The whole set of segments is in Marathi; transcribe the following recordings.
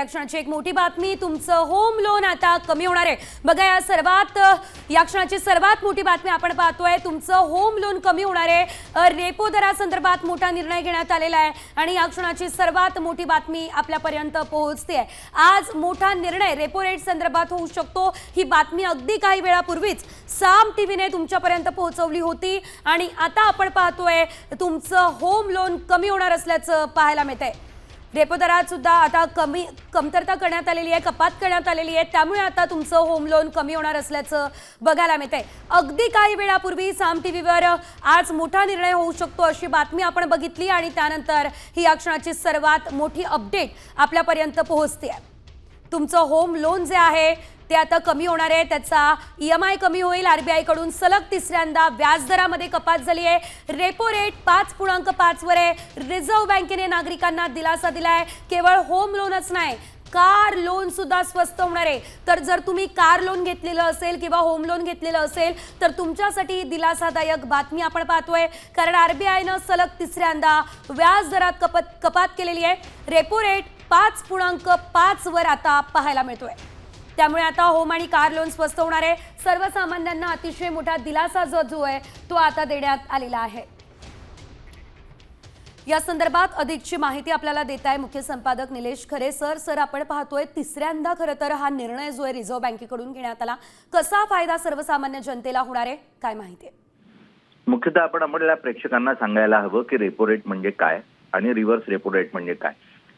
या क्षणाची एक मोठी बातमी तुमचं होम लोन आता कमी होणार आहे. बघा या सर्वात या क्षणाची सर्वात मोठी बातमी आपण पाहतोय. तुमचं होम लोन कमी होणार आहे. रेपो दरासंदर्भात मोठा निर्णय घेण्यात आलेला आहे आणि या क्षणाची सर्वात मोठी बातमी आपल्यापर्यंत पोहोचते आहे. आज मोठा निर्णय रेपो रेट संदर्भात होऊ शकतो. ही बातमी अगदी काही वेळापूर्वीच साम टीव्हीने तुमच्यापर्यंत पोहोचवली होती आणि आता आपण पाहतोय तुमचं होम लोन कमी होणार असल्याचं पाहायला मिळतंय. रेपो दरात सुद्धा आता कमी कमतरता करण्यात आलेली आहे कपात करण्यात आलेली आहे. त्यामुळे आता तुमचं होम लोन कमी होणार असल्याचं बघायला मिळतंय. अगदी काही वेळापूर्वी साम टी व्हीवर आज मोठा निर्णय होऊ शकतो अशी बातमी आपण बघितली आणि त्यानंतर ही या क्षणाची सर्वात मोठी अपडेट आपल्यापर्यंत पोहोचते आहे तुमचं होम लोन जे आहे ते आता कमी होणार आहे. त्याचा ई एम आय कमी होईल. आर बी आयकडून सलग तिसऱ्यांदा व्याजदरामध्ये कपात झाली आहे. रेपो रेट पाच पूर्णांक पाचवर आहे. रिझर्व्ह बँकेने नागरिकांना दिलासा दिलाय. केवळ होम लोनच नाही कार लोन सुद्धा स्वस्त होणार आहे. तर जर तुम्ही कार लोन घेतलेलं असेल किंवा होम लोन घेतलेलं असेल तर तुमच्यासाठी दिलासादायक बातमी आपण पाहतोय. कारण आर बी आयनं सलग तिसऱ्यांदा व्याज दरात कपात कपात केलेली आहे. रेपो रेट पाच पूर्णांक पाच वर आता पाहायला मिळतोय. त्यामुळे आता होम आणि कार लोन स्वस्त होणार आहे. सर्वसामान्यांना अतिशय मोठा दिलासा जो जो आहे तो आता देण्यात आलेला आहे. या संदर्भात अधिकची माहिती आपल्याला देत आहे मुख्य संपादक निलेश खरे सर. सर आपण पाहतोय तिसऱ्यांदा खरं तर हा निर्णय जो आहे रिझर्व्ह बँकेकडून घेण्यात आला. कसा फायदा सर्वसामान्य जनतेला होणार आहे काय माहिती आहे? मुख्यतः आपण आपल्या प्रेक्षकांना सांगायला हवं की रेपो रेट म्हणजे काय आणि रिव्हर्स रेपो रेट म्हणजे काय.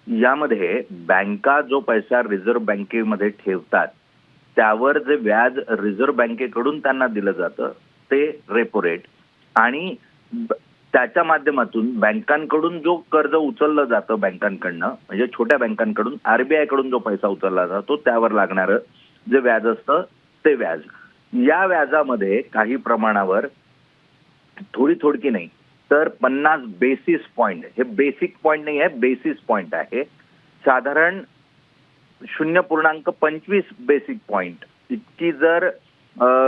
यामध्ये बँका जो पैसा रिझर्व्ह बँकेमध्ये ठेवतात त्यावर जे व्याज रिझर्व्ह बँकेकडून त्यांना दिलं जातं ते रेपो रेट आणि त्याच्या माध्यमातून बँकांकडून जो कर्ज उचललं जातं बँकांकडनं म्हणजे छोट्या बँकांकडून आरबीआयकडून जो पैसा उचलला जातो त्यावर लागणारं जे व्याज असतं ते व्याज. या व्याजामध्ये काही प्रमाणावर थोडी थोडकी नाही तर पन्नास बेसिस पॉईंट हे बेसिक पॉईंट नाही आहे बेसिस पॉईंट आहे. साधारण शून्य पूर्णांक पंचवीस बेसिक पॉईंट इतकी जर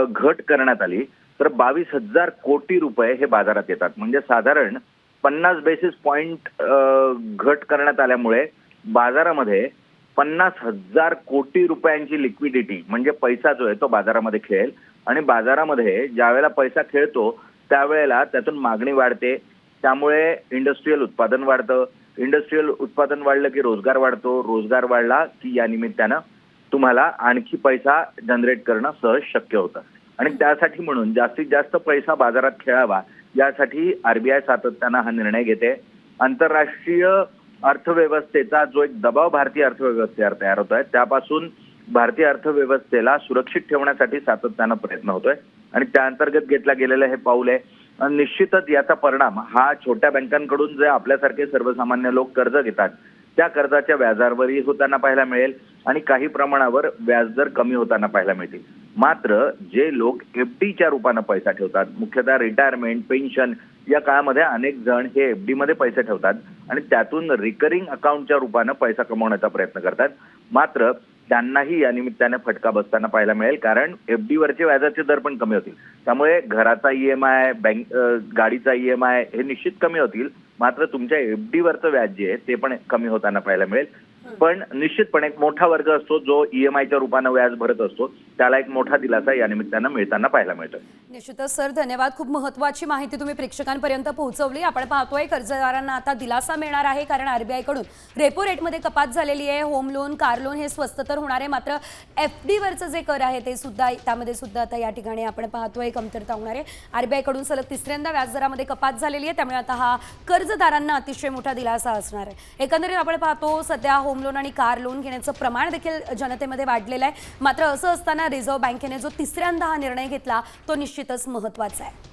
घट करण्यात आली तर बावीस हजार कोटी रुपये हे बाजारात येतात. म्हणजे साधारण पन्नास बेसिस पॉईंट घट करण्यात आल्यामुळे बाजारामध्ये पन्नास हजार कोटी रुपयांची लिक्विडिटी म्हणजे पैसा जो आहे तो बाजारामध्ये खेळेल. आणि बाजारामध्ये ज्या वेळेला पैसा खेळतो त्यावेळेला त्यातून मागणी वाढते. त्यामुळे इंडस्ट्रीयल उत्पादन वाढतं. इंडस्ट्रीयल उत्पादन वाढलं की रोजगार वाढतो. रोजगार वाढला की या निमित्तानं तुम्हाला आणखी पैसा जनरेट करणं सहज शक्य होतं. आणि त्यासाठी म्हणून जास्तीत जास्त पैसा बाजारात खेळावा यासाठी आरबीआय सातत्यानं हा निर्णय घेते. आंतरराष्ट्रीय अर्थव्यवस्थेचा जो एक दबाव भारतीय अर्थव्यवस्थेवर तयार होत आहे त्यापासून भारतीय अर्थव्यवस्थेला सुरक्षित ठेवण्यासाठी सातत्यानं प्रयत्न होतोय. आणि त्या अंतर्गत घेतला गेलेलं हे पाऊल आहे. निश्चितच याचा परिणाम हा छोट्या बँकांकडून जे आपल्यासारखे सर्वसामान्य लोक कर्ज घेतात त्या कर्जाच्या व्याजावरही होताना पाहायला मिळेल आणि काही प्रमाणावर व्याजदर कमी होताना पाहायला मिळतील. मात्र जे लोक एफडीच्या रूपानं पैसा ठेवतात मुख्यतः रिटायरमेंट पेन्शन या काळामध्ये अनेक जण हे एफडी मध्ये पैसे ठेवतात आणि त्यातून रिकरिंग अकाउंटच्या रूपानं पैसा कमवण्याचा प्रयत्न करतात. मात्र त्यांनाही या निमित्ताने फटका बसताना पाहायला मिळेल कारण एफडी वरचे व्याजाचे दर पण कमी होतील. त्यामुळे घराचा ईएमआय बँक अ, गाडीचा ईएमआय हे निश्चित कमी होतील. मात्र तुमच्या एफडी वरचं व्याज जे आहे ते पण कमी होताना पाहायला मिळेल. पण निश्चितपणे एक मोठा वर्ग असतो जो ईएमआयच्या रूपानं व्याज भरत असतो त्याला एक मोठा दिलासा या निमित्तानं मिळताना पाहायला मिळतो. निश्चितच सर धन्यवाद. खूप महत्वाची माहिती तुम्ही प्रेक्षकांपर्यंत पोहोचवली. आपण पाहतोय कर्जदारांना आता दिलासा मिळणार आहे कारण आरबीआयकडून रेपो रेटमध्ये कपात झालेली आहे. होम लोन कार लोन हे स्वस्त तर होणार आहे. मात्र एफ डीवरचं जे कर आहे ते सुद्धा त्यामध्ये सुद्धा आता या ठिकाणी आपण पाहतोय कमतरता होणार आहे. आरबीआयकडून सलग तिसऱ्यांदा व्याजदरामध्ये कपात झालेली आहे. त्यामुळे आता हा कर्जदारांना अतिशय मोठा दिलासा असणार आहे. एकंदरीत आपण पाहतो सध्या होम लोन आणि कार लोन घेण्याचं प्रमाण देखील जनतेमध्ये वाढलेलं आहे. मात्र असं असताना रिझर्व्ह बँकेने जो तिसऱ्यांदा हा निर्णय घेतला तो निश्चित निश्चितच महत्वाचं आहे.